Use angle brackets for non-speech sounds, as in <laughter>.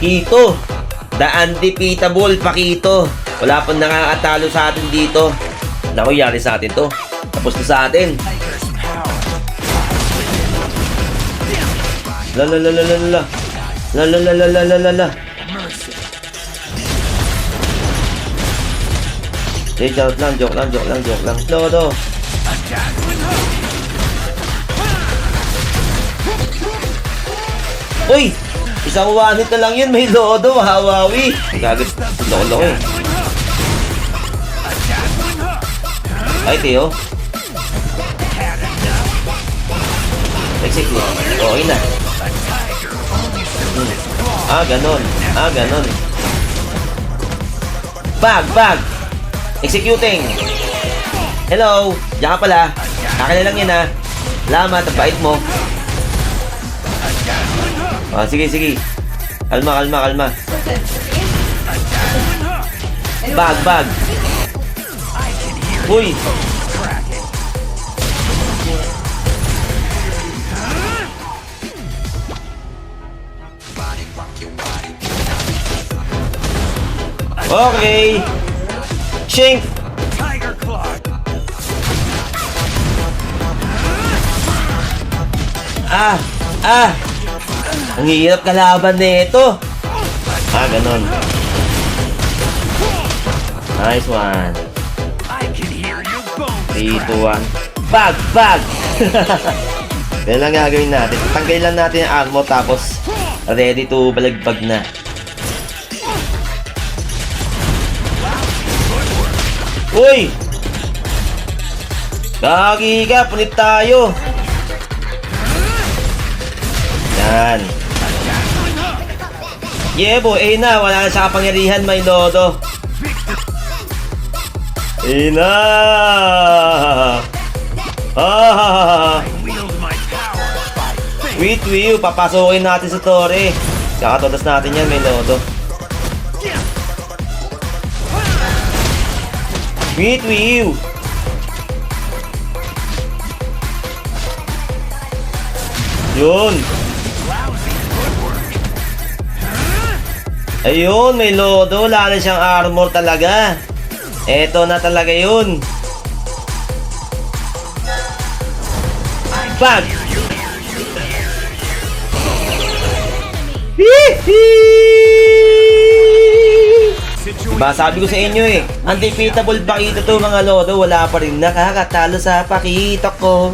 Pakito. The undefeatable Pakito. Wala pang nakakatalo sa atin dito. Naku, yari sa atin to. Tapos na sa atin. La la la la la la. La la la la la la la la. Eh, joke lang, joke lang, joke lang, joke lang. Lodo. Uy! Isang wanit na lang yun, may lodo, hawawi. Gagas, lolo eh. Ay, Teo. Execute. Okay na. Ah, ganon. Ah, ganon. Bag, bag. Executing. Hello. Diyan ka pala. Na lang yan ha. Salamat, ang bait mo. Ah, sige, sige. Kalma, kalma, kalma. Bag, bag. Uy! Okay! Claw. Ah! Ah! Ang hirap kalaban nito. Ah, ganon. Nice one. I can hear your bones. 3, 2, 1. Bag! Bag! <laughs> Ganun lang gagawin natin. Tanggalin lang natin yung armor tapos ready to balagbag na. Uy! Gagi ka! Punit tayo! Yan. Yebo, eh na. Wala na sa kapangyarihan, may lodo. Ina! Ah! By faith. Wait, wait, papasokin natin sa tore. Kakatodas natin yan, may lodo. Wait, wait. Yun. Ayun, may lodo. Wala na siyang armor talaga. Eto na talaga yun. Bag! Situation. Ba, sabi ko sa inyo eh, undefeatable pakito to mga lodo, wala pa rin nakakatalo sa pakito ko.